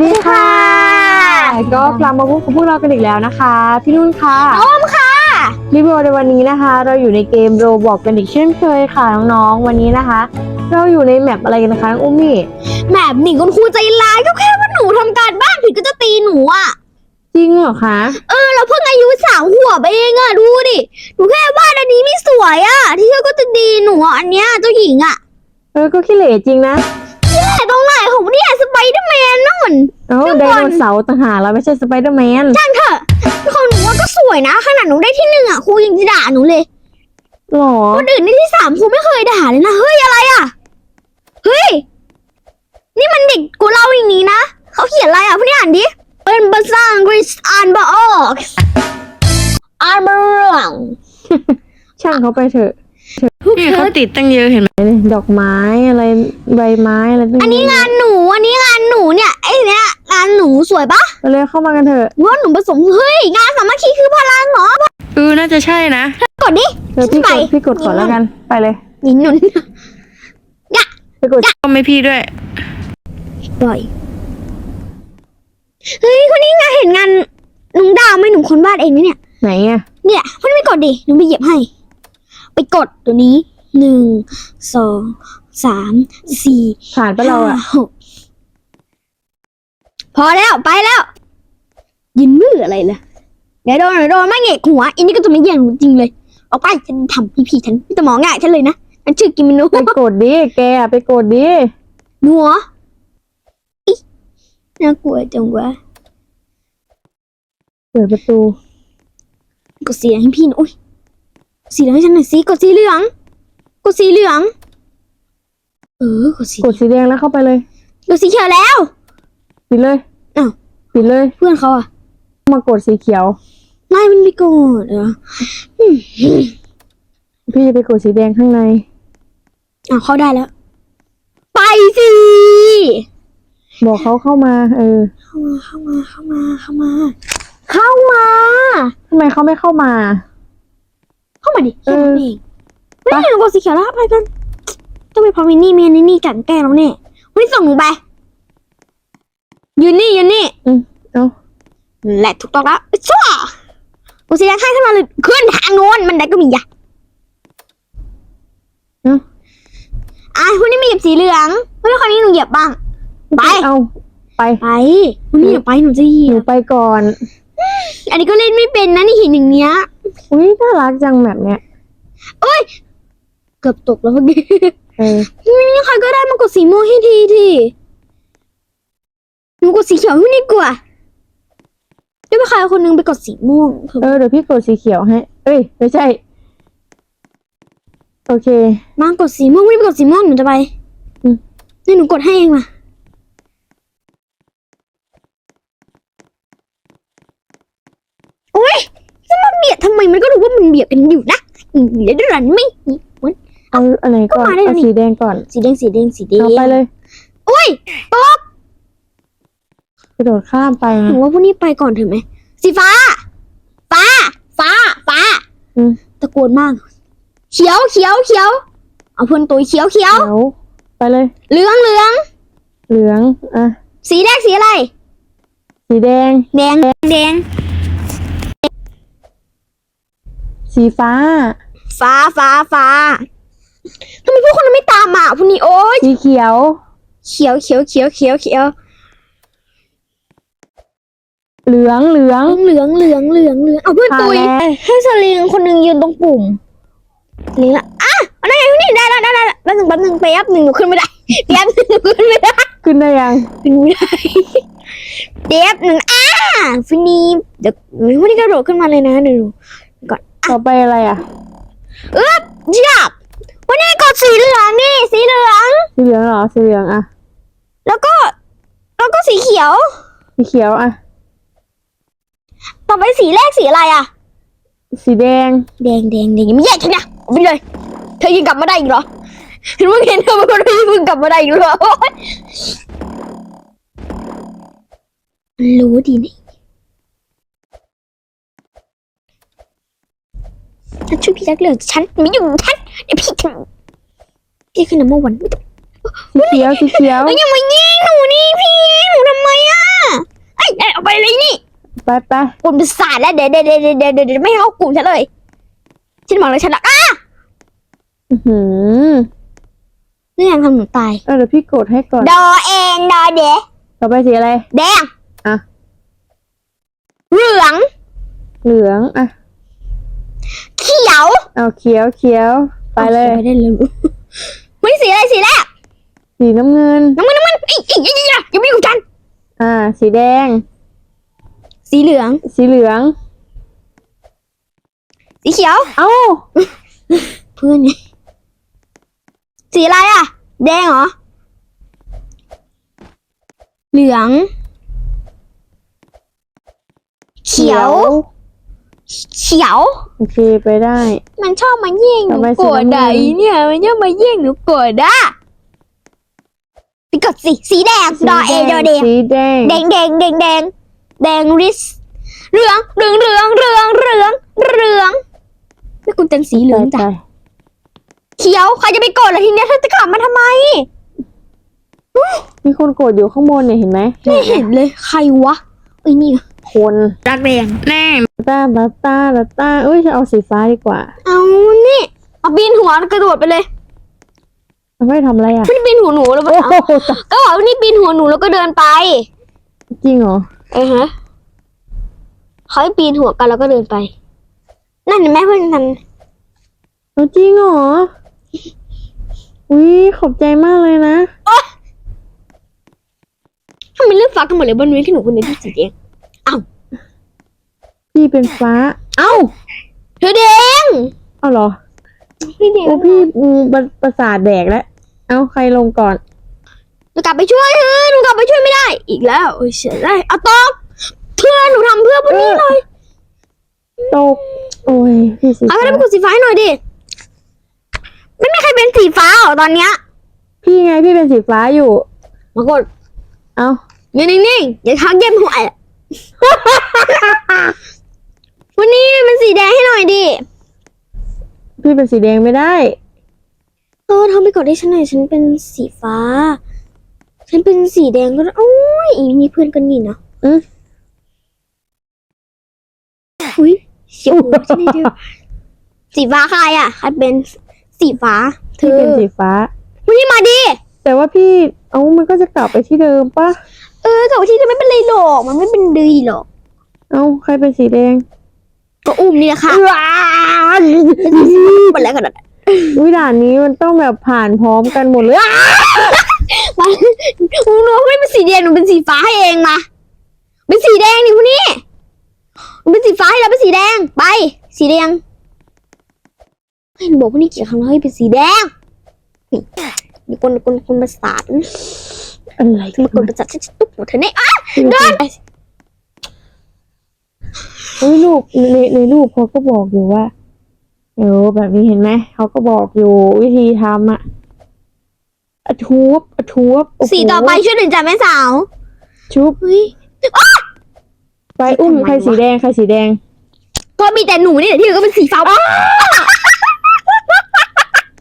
สวัสดีค่ะ ก็กลับมาพบกับพวกเรากันอีกแล้วนะคะ พี่นุ่นค่ะน้อมค่ะรีวิวในวันนี้นะคะ เราอยู่ในเกมโรบอกกันอีกเช่นเคยค่ะน้องๆวันนี้นะคะ เราอยู่ในแมปอะไรกันนะคะน้องอุ้มมี่แบบหนิงคุณครูใจร้ายก็แค่ว่าหนูทำการบ้านผิดก็จะตีหนูอะจริงเหรอคะเออเราเพิ่งอายุสามขวบเองอะดูดิหนูแค่วาดอันนี้ไม่สวยอะที่เชื่อก็จะดีหนูอะอันเนี้ยเจ้าหญิงอะเออก็ขี้เหร่จริงนะแต่ตรงไหนของ เนี่ยสไปเดอร์แมนนู่น เอ้าไดโนเสาร์ต่างหากเราไม่ใช่สไปเดอร์แมนช่างเถอะของหนูว่าก็สวยนะ ขนาดหนูได้ที่หนึ่งอะครูยังจะด่าหนูเลยหรอคนอื่นได้ที่สามครูไม่เคยด่าเลยนะเฮ้ยอะไรอะเฮ้ยนี่มันเด็กกูเล่าอย่างนี้นะเขาเขียนอะไรอะพวกนี้อ่านดิเป็นภาษาอังกฤษอ่านบ่ออกอ่านบ่เรื่องช่างเขาไปเถอะ นี่เขาติดตั้งเยอะเห็นไหมดอกไม้อะไรใบไม้อะไรตั้งอันนี้งานหนูอันนี้งานหนูเนี่ยไอ้เนี่ยงานหนูสวยปะไปเลยเข้ามากันเถอะว่าหนูผสมเฮ้ยงานสามัคคีคือพลังเหรอเออน่าจะใช่นะกดดิเดี๋ยวพี่กไปดพี่กดก่อนแล้วกันไปเลยนินนุนไปกดก็ไม่พี่ด้วยบ่อยเฮ้ยคนนี้งานเห็นงานหนุ่งดาวไหมหนุ่มคนวาดเองนะเนี่ยไหนอะเนี่ยมันไม่กดดิหนูไปเหยียบให้ไป กดตัวนี้หนึ่งสองสามสี่ผ่านปะเราอะห้หกพอแล้วไปแล้ว ยินมืออะไรล่ะเดี๋ยวโดนเดี๋ยวโดนไม่เงกหัวอันนี้ก็จะไม่แย่งหนูจริงเลยออกไปฉันทำพี่พี่ๆฉันไม่ต้องมองง่ายฉันเลยนะฉันชื่อกิมมินุไปกดดิแกอะไปกดดิหนัวอิน่ากลัวจังวะเปิดประตูกดสีเหลืองให้พี่หน่อยอุ๊ย สีเหลืองให้ฉันหน่อยสิกดสีเหลือง กดสีเหลือง เออกดสีกดสีแดงแล้วเข้าไปเลย กดสีเขียวแล้ว ปิดเลยอ้าวปิดเลย เพื่อนเขาอะมากดสีเขียว ไม่มันไม่กดเหรอพี่จะไปกดสีแดงข้างในอะเข้าได้แล้ว ไปสิ บอกเขาเข้ามา เออ เข้ามาเข้ามาเข้ามาเข้ามา เข้ามาทำไมเขาไม่เข้ามา เข้ามาดิเอแค่อนั้นเองไม่ได้หนูกดสีเขียวแล้วไปกันต้องไปพร้อมมินนี่เมียนนี่กันแกล้งเราเนี่ยไม่ส่งหนูไปยืนนี่ยืนนี่อืมเอาแหละถูกต้องแล้วชั่วกูสีแดงให้ขึ้นมาเลยขึ้นทางโน้นมันได้ก็มีอะเอาอะคนนี้ไม่เหยียบสีเหลืองเฮ้ยคนนี้หนูเหยียบบ้าง ไปเอาไปไปคนนี้อย่าไปหนูจะเหยีหยนูบไปก่อน อันนี้ก็เล่นไม่เป็นนะนี่หินอย่างเนี้ย อุ้ยน่ารักจังแบบเนี้ย เกือบตกแล้วเมื่อกี้เออนี่ใครก็ได้มากดสีม่วงให้ทีทีหนูกดสีเขียวให้ดีกว่าได้ไปใครคนนึงไปกดสีม่วงเถเออะอเดี๋ยวพี่กดสีเขียวให้ เอ้ยไม่ใช่ โอเค มากดสีม่วงไม่ได้ไปกดสีม่วงหนูจะไปอืมนี่หนูกดให้เองมาโอ๊ยจะ มาเบียดทำไมมันก็รู้ว่ามันเบียดกันอยู่นะอืมเดี๋ยวดันไม่มันเอาอะไรก่อน เอาสีแดงก่อน สีแดงสีแดงสีแดงเอาไปเลยอุ้ยตกกระโดดข้ามไปหนูว่าพวกนี้ไปก่อนถอะไหมสีฟ้า ฟ้า ฟ้า ฟ้าตะโกนมาก เขียวเขียวเขียวเอาเพื่อนตัวเขียวเขียวเดี๋ยวไปเลย เหลืองเหลืองเหลืองอะสีแดงสีอะไร สีแดง แดงแดง สีฟ้า ฟ้าฟ้าฟ้าทำไมพวกคนนั้นไม่ตามมาพวกนี้โอ๊ยสีเขียว เขียวเขียวเขียวเขียวเขียวเหลืองเหลืองเหลืองเหลืองเหลืองเหลืองเอาเพื่อนผ่านตุยแล้วให้สลิงคนหนึ่งยืนตรงปุ่มนี่ละอะเอาได้ไงพวกนี้ได้แล้วได้แล้วแป๊บหนึ่งแป๊บหนึ่งแป๊บหนึ่งหนูขึ้นไม่ได้แป๊บหนึ่งหนูขึ้นไม่ได้ขึ้นได้ยังขึ้นไม่ได้เดฟหนึ่งอ่าฟินีเดี๋ยวพวกนี้กระโดดขึ้นมาเลยนะเดี๋ยวดู ต่อไปอะไรอะเอ๊บจับวันนี้กดสีเหลืองนี่ สีเหลือง สีเหลืองเหรอสีเหลืองอะแล้วก็ แล้วก็สีเขียว สีเขียวอะ ต่อไปสีแรกสีอะไรอะ สีแดง แดงแดงแดงยังไม่แยกฉันนะเอาไปเลย เธอยังกลับมาได้อีกเหรอเห็นว่าเห็นเธอเป็นคนที่เพิ่งกลับมาได้อีกเหรอรู้ดีนี่ ฉันช่วยพี่รักเลือกฉันไม่อยู่ฉันเดี๋ยวพี่จะพี่ขึ้นน้ำเมื่อวันไม่ต้องสีเขียวสีเขียวเอ้ยยังมายิงหนูนี่พี่หนูทำไมอะไปไปกลุ่มประสาทแล้วเดี๋ยวเดี๋ยวเดี๋ยวเดี๋ยวเดี๋ยวเดี๋ยวไม่ให้เขากลุ่มฉันเลยฉันบอกเลยฉันละอะอื้อหือนี่ยังทำหนูตายเออเดี๋ยวพี่กดให้ก่อนดอเองดอเดะต่อไปสีอะไรแดงอะเหลืองเหลืองอะ เขียว เอาเขียวเขียวไปเลยไปได้เลยไม่สีอะไรสีแรกสีน้ำเงินน้ำมันน้ำมันอีอีอีอีอย่าอย่ามายุ่งกับฉัน อ่า สีแดง สีเหลือง สีเหลือง สีเขียว เอ้าเพื่อนนี่สีอะไรอะ แดงเหรอ เหลือง เขียว เขียว โอเคไปได้ มันชอบมาแย่งหนูทำไมสีโกรธน้ำเงิอะนอีเนี่ย มันชอบมาแย่งหนูโกรธอะพี่กดสิ สีแดงดอเอดอเดงสีแดงแดงแดงแดงแดงแดงริสเหลืองเหลืองเหลืองเหลืองเหลืองเหลืองไม่คุณเป็นสีเหลืองจ้ะ ไปเขียวใครจะไปโกรธล่ะทีเนี้ยเธอจะกลับมาทำไม ๆมีคนกดอยู่ข้างบนเนี่ยเห็นไหมไม่เห็นเลยใครวะไอ้ยนี่ คนรักแดงแน่ตาตาตาตาตาเอ้ยฉันเอาสีฟ้าดีกว่า เอานี่เอาปีนหัวกระโดดไปเลยไม่ทำอะไรอะไม่ได้ปีนหัวหนูแล้วโอ้เอาโหก็บอกว่านี่ปีนหัวหนูแล้วก็เดินไป จริงเหรอเออฮะเขาให้ปีนหัวกันแล้วก็เดินไป นั่นเห็นไหมเพื่อนทันเอาจริงเหรออุ้ยขอบใจมากเลยนะทำไมเลือกฟ้ากันหมดเลยบนเว้นแค่หนูคนเดียวที่สีแดง พี่เป็นฟ้า เอ้าเธอแดงเอาเหรอพี่แดงโอ้พี่อืมประประสาทแดกแล้ว เอาใครลงก่อน หนูกลับไปช่วยเธอหนูกลับไปช่วยไม่ได้ อีกแล้วโอ้ยเสียได้เอาตอบเพื่อนหนูทำเพื่อพวกนี้หน่อยตก โอ้ยพี่สีเอาไปฟ้าทำกดสีฟ้าให้หน่อยดิไม่มีใครเป็นสีฟ้าหรอตอนเนี้ยพี่ไงพี่เป็นสีฟ้าอยู่ มากดเอายืนนิ่งๆอย่าทักเย็บหัวอะ วันนี้เป็นสีแดงให้หน่อยดิ พี่เป็นสีแดงไม่ได้ เออทำไปกดให้ฉันหน่อยฉันเป็นสีฟ้า ฉันเป็นสีแดงก็ได้โอ้ยอีมีเพื่อนกันนี่นะอืม อุ้ยเสียวหัวฉันเลยเดียวสีฟ้าใครอะใครเป็นสีฟ้าเธพี่อเป็นสีฟ้า วันนี้มาดิแต่ว่าพี่เอ้ามันก็จะกลับไปที่เดิมปะเออแต่ว่าที่จะไม่เป็นไรหรอกมันไม่เป็นดีหรอก เอ้าใครเป็นสีแดง ก็อุ้มนี่แหละค่ะหมดแล้วกันวิด่านนี้มันต้องแบบผ่านพร้อมกันหมดเลยอะมันหนูไม่เป็นสีแดงหนูเป็นสีฟ้าให้เองมา เป็นสีแดงนี่พวกนี้หนูเป็นสีฟ้าให้เราเป็นสีแดงไป สีแดงให้หนูบอกพวกนี้กี่ครั้งแล้วให้เป็นสีแดงนี่มีคนคนคนประสาทอะไรมากดประสาทฉันจะตุ๊บหัวเธอเนี่ยอะเดิน เฮ้ยลูกในในรูปเขาก็บอกอยู่ว่าเออแบบนี้เห็นไหมเขาก็บอกอยู่วิธีทำอะอะทูบอะทูบโโหสีต่อไปช่วยหนึ่งจ้ะแม่สาวชุบเฮ้ยไปอุ้มทำไมวะใครสีแดงใครสีแดง ก็มีแต่หนูนี่แหละที่เหลือก็เป็นสีฟ้า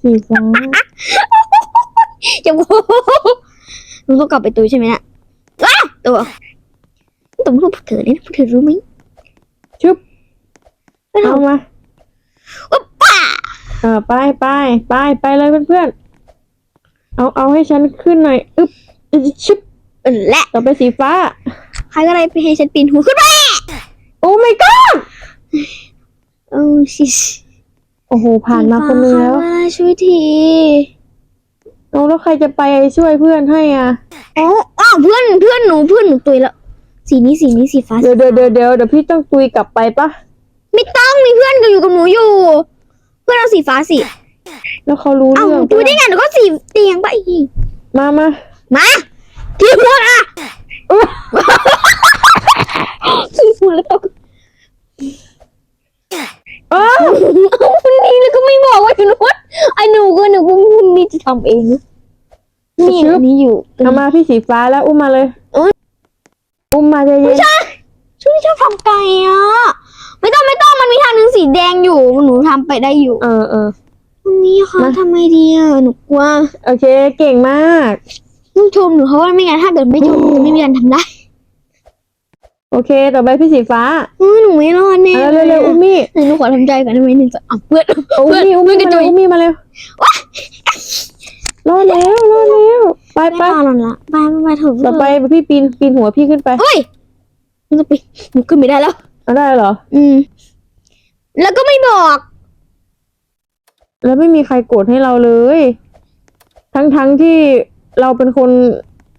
สีฟ้าจะโว้หนูต้องกลับไปตัวใช่ไหมน่ะว้าตัวตัวพวกเธอเนี่ยพวกเธอรู้ไหม ชุบไม่เอาทำมาอุ๊บป่าเออไปไปไปไปเลยเพื่อนๆเอาเอาให้ฉันขึ้นหน่อยอึ๊บอึ๊บชุบเออและต่อไปสีฟ้า ใครก็ได้ไปให้ฉันปีนหัวขึ้นไปโอ้ my god โอ้ชิโอ้โหผ่านมาคนนึงแล้วสีฟ้าค่ะช่วยทีเอาแล้วใครจะไปช่วยเพื่อนให้อะอ๋ออ้าวเพื่อนเพื่อนหนูเพื่อนหนูตุยแล้ว สีนี้สีนี้สีฟ้าเดี๋ยวเดี๋ยวเดี๋ยวเดี๋ยวเดี๋ยวพี่ต้องตุยกลับไปปะไม่ต้องมีเพื่อนก็อยู่กับหนูอยู่ เพื่อนเอาสีฟ้าสิแล้วเขารู้อ้าวเรื่องตุยได้ไงหนูก็สีเตียงไปอีกมามามาที่หัวอะที่หัวแล้วก็เออเอาคนนี้แล้วก็ไม่บอกว่าอยู่นู้นไอ้หนูก็หนูก็คนนี้จะทำเองนะนี่อันนี้อยู่เอามาพี่สีฟ้าแล้วอุ้มมาเลยเอ้ยอุ้มมาใจเย็นช่วยชอบทำไก่อะ ไม่ต้องไม่ต้องมันมีทางหนึงสีแดงอยู่ หนูทำไปได้อยู่เออเออวันนี้ค่ะมาทำไมดีอะหนูกลัวโอเค เก่งมาก ต้องชมหนูเพราะว่าไม่งั้นถ้าเกิดไม่ชมจะไม่มีวันทำได้โอเค ต่อไปพี่สีฟ้าเฮ้ยหนูไม่รอดแน่เอาเร็วเร็วๆอุ้มมี่เดี๋ยวหนูขอทำใจก่อนได้ไหมหนึ่งสองอะเพื่อนอุ้มเพื่อนมี่อุ้มเพื่อมี่นกระมาจุเร็วย อุ้มมี่มาเร็ว รอดแล้วรอดแล้วไปไม่ไปรอดละไปไปไปเถอะต่อไปพี่ปีนปีนหัวพี่ขึ้นไปเฮ้ยมันต้องไปหนูขึ้นไม่ได้แล้ว เอาได้เหรอ อืม แล้วก็ไม่บอก แล้วไม่มีใครโกรธให้เราเลย ทั้งทั้งที่เราเป็นคน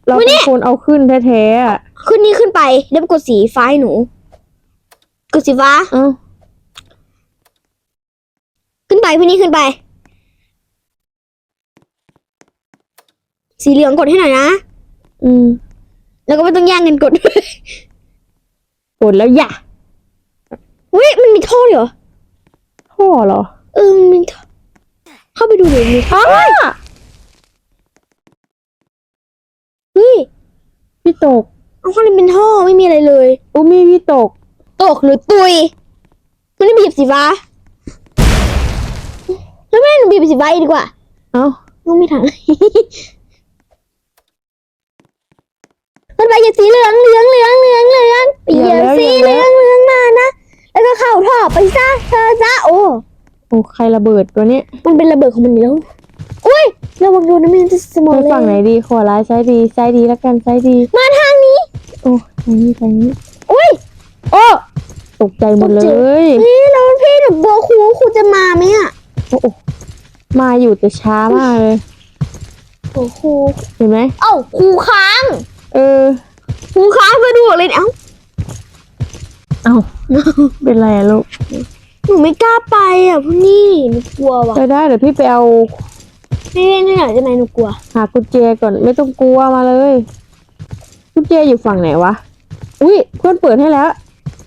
เราเป็นคนเอาขึ้นแท้ๆอะขึ้นนี่ขึ้นไปแล้วไปกดสีฟ้าให้หนู กดสีฟ้า เอ้าขึ้นไปพี่นี่ขึ้นไป สีเหลืองกดให้หน่อยนะ อืม แล้วก็ไม่ต้องแย่งกันกดโกรธแล้วอย่าอุ้ยมันมีท่อด้วยเหรอพ่อเหรอ เออมันมีท่อเข้าไปดูเดี๋ยวมีท่ออ้าเฮ้ย พี่ตก เอาข้างในเป็นท่อไม่มีอะไรเลยอุ้มมี่พี่ตก ตกหรือตุย มันไม่บีบสีฟ้า แล้วแม่หนูบีบสีฟ้าอีกดีกว่า เอ้าต้องมีถัง มันไปจากสีเหลืองเหลืองเหลืองเหลืองเหลืองไปเหยียบสีเหลืองเหลืองมานะ แล้วก็เข้าท่อไปซะเธอซะโอ้โอ้ใครระเบิดตัวเนี้ยมันเป็นระเบิดของมันอยู่แล้วอุ้ยระวังโดนนะมันจะสมองไปเลยฝั่งไหนดีขวาร้ายซ้ายดีซ้ายดีแล้วกันซ้ายดี มาทางนี้ โอ้ทางนี้ทางนี้อุ้ยโอ้ตกใจหมดเลยนี่แล้วพี่หนูกลัวครูครูจะมาไหมอะโอ้โอ้มาอยู่แต่ช้ามากเลยโอ้ครูเห็นไหมเอ้าครูค้าง เออครูค้างไปดูเลยเนี่ยเอ้าเอ้าเป็นไรอะลูกหนูไม่กล้าไปอะพวกนี่หนูกลัวว่ะไปได้เดี๋ยวพี่ไปเอาไม่เล่นที่ไหนได้ไหมหนูกลัวหากุญแจก่อนไม่ต้องกลัวมาเลยกุญแจอยู่ฝั่งไหนวะอุ้ยเพื่อนเปิดให้แล้ว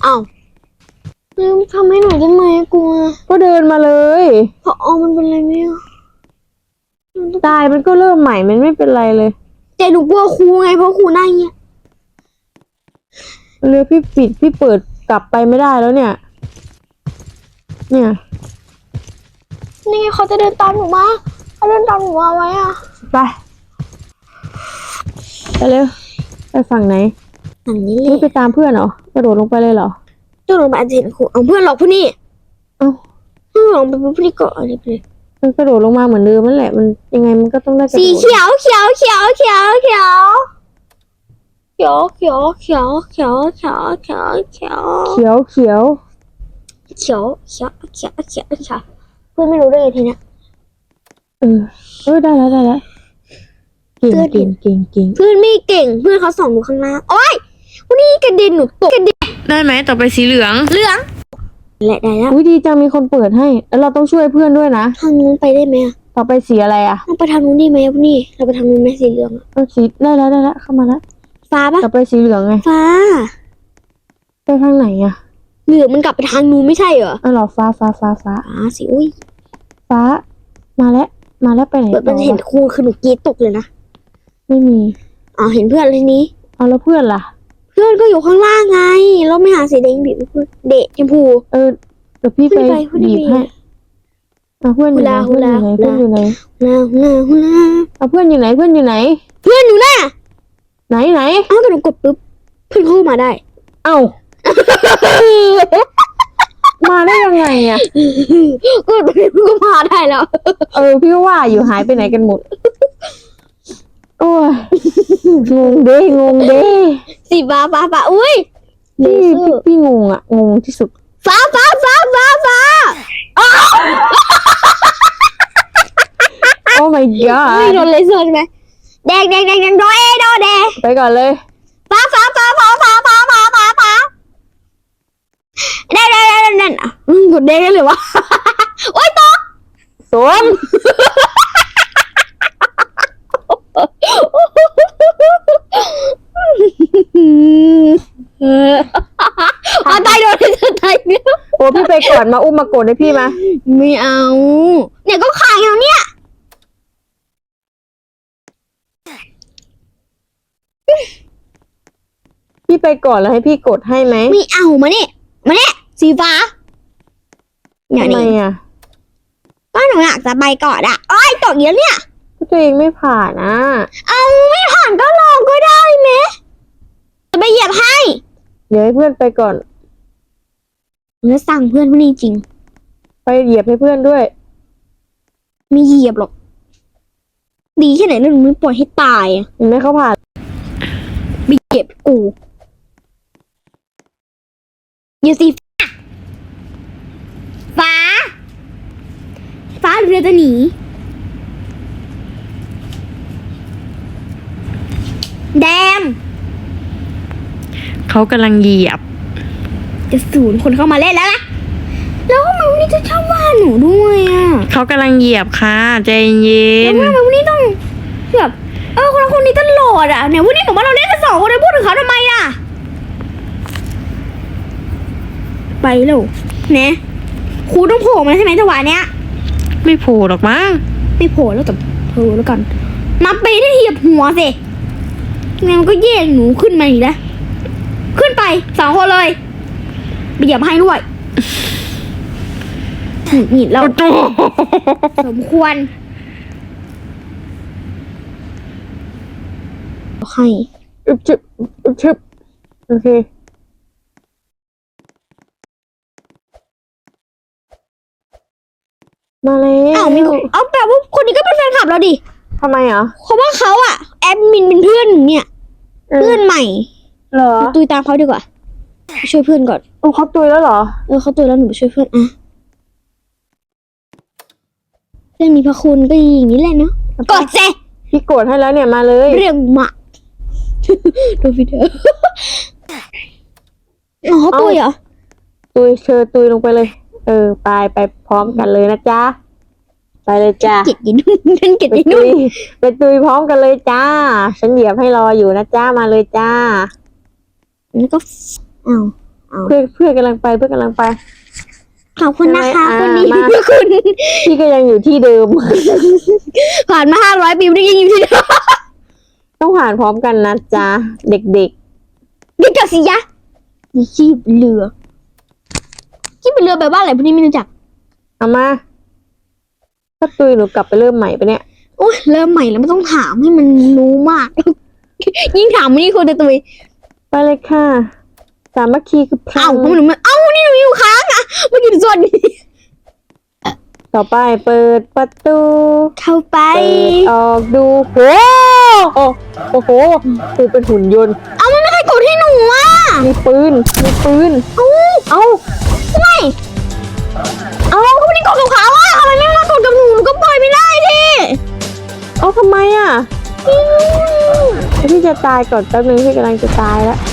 เอ้าเฮ้ยทำให้หน่อยได้ไหมกลัวก็เดินมาเลยเพราะอ๋อมันเป็นอะไรไหมอะมันต้องตายมันก็เริ่มใหม่มันไม่เป็นไรเลย แต่หนูกลัวครูไงเพราะครูหน้าเงี้ยเรือพี่ปิดพี่เปิดกลับไปไม่ได้แล้วเนี่ย เนี่ย นี่ไงเขาจะเดินตามหนูมาเขาเดินตามหนูมาไว้อะไปไปเร็วไปฝั่งไหนอันนี้เลนี่ยไปตามเพื่อนเหรอกระโดดลงไปเลยเหรอเจ้าหนูมาอาจจะเห็นครูเอาเพื่อนหลอกพวกนี้เอ้า เพื่อนหลอกไปพวกนี้ก่อนอะไรไปเลย มันกระโดดลงมาเหมือนเดิมนั่นแหละ มันยังไงมันก็ต้องได้กระโดสีดเขียวเขียวเขียวเขียวเขียวเขียวเขียวเขียวเขียวเขียวเขียวเขียวเขียวเขียวเขียวเขียวเขียวเขียวเขียวเพื่อนไม่รู้ได้ไงทีเนี้ย เออเออได้แล้วได้แล้วเก่งเพื่อนเก่งเก่งเก่งเพื่อนไม่เก่งเพื่อนเขาส่องหนูข้างหน้าโอ้ยวันนี้กระเด็นหนูตกกระเด็นได้ไหมต่อไปสีเหลือง เหลือง แหละได้แล้วอุ้ยดีจังมีคนเปิดให้แล้วเราต้องช่วยเพื่อนด้วยนะทางนู้นไปได้ไหมอะต่อไปสีอะไรอะเราไปทางนู้นได้ไหมอะพวกนี้เราไปทางนู้นไหมสีเหลืองอะเออสีได้แล้วได้แล้วเข้ามาแล้วฟ้าปะต่อไปสีเหลืองไงฟ้าไปทางไหนอะเหลืองมันกลับไปทางนู้นไม่ใช่เหรออ๋อเหรอฟ้าฟ้าฟ้าฟ้าฟ้าสิอุ้ยฟ้า มาแล้วมาแล้วไปไหนเปิดต่มันอเห็นวะครูคือหนูกรีดตกเลยนะไม่มีอ๋อเห็นเพื่อนเลยนี้เอาแล้วเพื่อนล่ะ เพื่อนก็อยู่ข้างล่างไง เราไม่หาสีแดงบีบเพื่อนเดะชมพู เออเดี๋ยวพี่ไปขึ้นไปขึ้นไปบีบให้เอาเพื่อนอยู่ไหนฮุเพื่อนลาอยู่ไหนฮุเพื่อนลาอยู่ไหนลาฮุลาฮุลาเอาเพื่อนอยู่ไหนเพื่อนอยู่ไหน เพื่อนอยู่น่ะไหนไหนเอ้าวแต่หนูกดปุ๊บเพื่อนเข้ามาได้ เอ้ามาได้ยังไงอะก็เพื่อนก็มาได้แล้ว เออพี่ก็ว่าอยู่หายไปไหนกันหมดโอ้ยงงเด้งงเด้สีฟ้าฟ้าฟ้าอุ้ยเลพี่เซอพี่ร์พี่งงอะงงที่สุดฟ้าฟ้าฟ้าฟ้าฟ้าโอ้ my ไม่ god โดนเลเซอร์ใช่ไหมแดงแดงแดงแดงโดเอโดเดไปก่อนเลยฟ้าฟ้าฟ้าฟ้าฟ้าฟ้าฟ้าฟ้าฟ้าแดงแดงแดงแดงแดงอะอืมกดแดงได้เลยวะ โอ๊ยตกสวม เอาตายโดนเลเซอร์ตายเนี่ย โอ้พี่ไปก่อนมาอุ้มมากดให้พี่มาไม่เอา เนี่ยก็ขายแล้วเนี่ย พี่ไปก่อนแล้วให้พี่กดให้ไหมไม่เอามาเนี่ยมาเนี่ยสีฟ้าเนี่ยทำไมนี่อะก็หนูอยากจะไปก่อนอะอ้อยตกเยอะเนี่ย ก็ตัวเองไม่ผ่านอะเอาไม่ผ่านก็ลองก็ได้ไหมจะไปเหยียบให้ เดี๋ยวให้เพื่อนไปก่อน แล้วสั่งเพื่อนพวกนี้จริง ไปเหยียบให้เพื่อนด้วย ไม่เหยียบหรอก ดีแค่ไหนแล้วหนูไม่ปล่อยให้ตายอะเห็นไหมเขาผ่านไม่เหยียบกูอย่าสิฟ้า ฟ้าเรือจะหนีแดง เขากำลังเหยียบ จะสูนคนเข้ามาเล่นแล้วนะแล้วทำไมวันนี้จะชอบว่าหนูด้วยอะเขากำลังเหยียบค่ะ ใจเย็แล้วน ทำไมวันนี้ต้องแบบเออคนละคนนี้ตลอดอะเนี่ยวันนี้บอกว่าเราเล่นกันสองคนเลยพูดถึงเขาทำไมอะ ไปแล้วเนี่ยครูต้องโผล่มาใช่ไหมจังหวะเนี้ย ไม่โผล่หรอกมั้งไม่โผล่แล้วแต่โผล่แล้วกัน มาปีที่เหยียบหัวสิงั้นมันก็แย่งหนูขึ้นมาอีกแล้ว ขึ้นไปสองคนเลย ไปเหยียบให้ด้วยหงุดหงิดแล้วสมควรให้อึบชึบอึบชึบโอเคมาแล้วอ้าวมีคนเอาแปลว่าคนนี้ก็เป็นแฟนคลับเราดิทำไมอะเพราะว่าเขาอะแอดมินเป็นเพื่อนหนูเนี่ย เพื่อนใหม่เหรอ ตุยตามเขาดีกว่า ไปช่วยเพื่อนก่อนโอ้เขาตุยแล้วเหรอ เออเขาตุยแล้วหนูไปช่วยเพื่อนอะเพื่อนมีพระคุณก็อย่างนี้แหละเนาะกดเซพี่โกรธให้แล้วเนี่ยมาเลยเรื่องมากดูวิดีโออ๋อเขาตุยเหรอตุยเชิญตุยลงไปเลย เออไปไปพร้อมกันเลยนะจ๊ะไปเลยจ้าเกลียดยินฉันเกลียดไปยินตุนุ่ยนไปตุยพร้อมกันเลยจ้า ฉันเหยียบให้รออยู่นะจ้ามาเลยจ้า แล้วก็ อ้าวเพื่อนเพื่อนกำลังไปเพื่อนกำลังไป ขอบคุณนะคะอ่าคนนี้มา คุณพี่ก็ยังอยู่ที่เดิม ผ่านมาห้าร้อยปีไม่ได้ยินอยู่ที่เดิมต้องผ่านพร้อมกันนะจ๊ะเด็กนี่กับสิยะนี่ขี้เรือขี้เป็นเรือแบบว่าอะไรพวกนี้ไม่รู้จักๆเอามาถ้าตุยหนูกลับไปเริ่มใหม่ปะเนี่ยโอ้ยเริ่มใหม่แล้วไม่ต้องถามให้มันรู้มาก ยิ่งถามนี่คนจะตุยไปเลยค่ะ สามัคคีคือพลัเอ้างเพราะหนูมันเอ้านี่หนูอยู่ค้างอะเมื่อกี้หนูสวัสดีต่อไปเปิดประตูเข้าไป เปิดออกดูโหโอ้โอ้โหกูเป็นหุ่นยนต์เอามันไม่ใครกดให้หนูอะมีปืนมีปืนเอ้าเอ้าทำไมเอาเขาไม่ได้กดกับเขาอะทำไมไม่มากดกับหนูหนูก็ปล่อยไม่ได้ดิเอ้าทำไมอะพี่จะตายก่อนแป๊บนึงพี่กำลังจะตายแล้วถ้าเ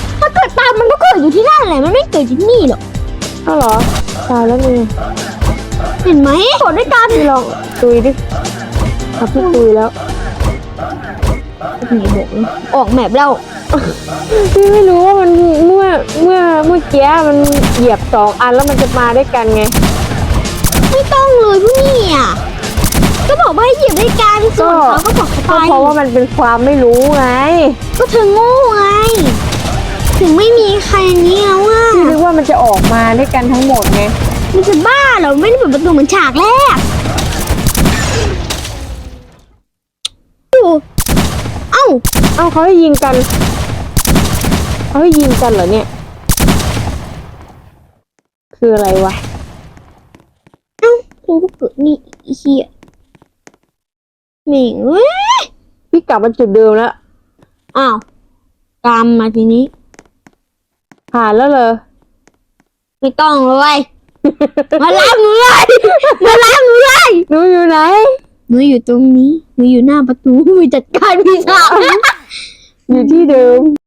กิด ตามมันก็เกิดอยู่ที่นั่นแหละมันไม่เกิดที่นี่หรอกเอ้าเหรอตายแล้วนี่เห็นไหมกดด้วยกันพี่ลองตุยดิเอาพี่ตุยแล้วนี่บอกเลยออกแมปแล้วพี่ไม่รู้ว่ามันเมื่อเมื่อเมื่อกี้มันเหยียบสองอันแล้วมันจะมาด้วยกันไง ไม่ต้องเลยพวกนี่อะก็บอกว่าให้เหยียบด้วยกันส่วนเขาก็บอกเขาก็ไปเพราะว่ามันเป็นความไม่รู้ไง ก็เธอโง่ไง ถึงไม่มีใครอย่างนี้แล้วอะพี่นึกว่ามันจะออกมาด้วยกันทั้งหมดไงมันจะบ้าเหรอไม่ได้เปิดประตูเหมือนฉากแรกดูเอ้าเอ้าเขาให้ยิงกันเขาให้ยิงกันเหรอเนี่ย คืออะไรวะเอ้ากูก็เกิดนี่ไอ้เหี้ยเหม่งเว้ยพี่กลับมาจุดเดิมแล้วอ้าวกรรมมาทีนี้ ผ่านแล้วเหรอไม่ต้องเลยมาล้างหนูเลยมาล้างหนูเลยหนูอยู่ไหนหนูอยู่ตรงนี้หนูอยู่หน้าประตูไปจัดการพี่สาวอยู่ที่เดิม